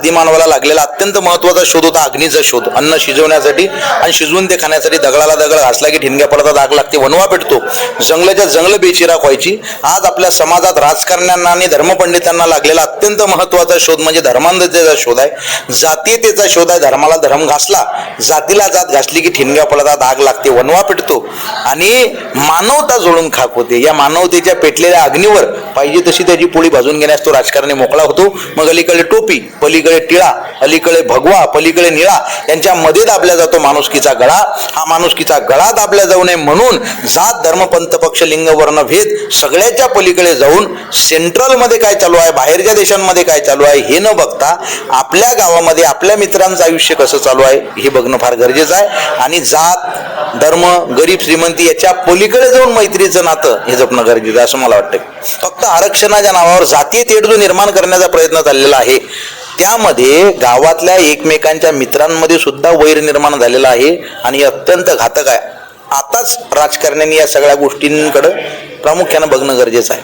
आदिमानवाला लागलेला अत्यंत महत्त्वाचा शोध होता अग्नीचा शोध. अन्न शिजवण्यासाठी आणि शिजवून ते खाण्यासाठी दगडाला दगड घासला की ठिणग्या पडतात आग लागते वनवा पेटतो. जंगलाच्या जंगल बेचिराक व्हायची आज आपल्या समाजात राजकारण्यांना आणि धर्मपंडितांना लागलेला अत्यंत महत्त्वाचा शोध म्हणजे धर्मांधतेचा शोध आहे. जातीयतेचा शोध आहे. धर्माला धर्म घासला जातीला जात घासली की ठिणग्या पडतात आग लागते वनवा पेटतो. आणि मानवता जोडून खाक होते. या मानवतेच्या पेटलेल्या अग्नीवर पाहिजे तशी त्याची पोळी भाजून घेण्यास तो राजकारणी मोकळा होतो. मग अलीकडे टोपी पलीकडे टिळा अलीकडे भगवा पलीकडे निळा यांच्या मध्ये दाबला जातो माणुसकीचा गळा. हा माणुसकीचा गळा दाबला जाऊ नये म्हणून जात धर्म पंत पक्ष लिंग वर्ण भेद सगळ्याच्या पलीकडे जाऊन सेंट्रलमध्ये काय चालू आहे बाहेरच्या देशांमध्ये काय चालू आहे हे न बघता आपल्या गावामध्ये आपल्या मित्रांचं आयुष्य कसं चालू आहे हे बघणं फार गरजेचं आहे. आणि जात धर्म गरीब श्रीमंती याच्या पलीकडे जाऊन मैत्रीचं नातं हे जपणं गरजेचं आहे असं मला वाटतं फक्त आरक्षणाच्या नावावर जातीय तेढ जो निर्माण करण्याचा प्रयत्न चाललेला आहे. त्यामध्ये गावातल्या एकमेकांच्या मित्रांमध्ये सुद्धा वैर निर्माण झालेला आहे आणि हे अत्यंत घातक आहे. आताच राजकारण्यांनी या सगळ्या गोष्टींकडं प्रामुख्यानं बघणं गरजेचं आहे.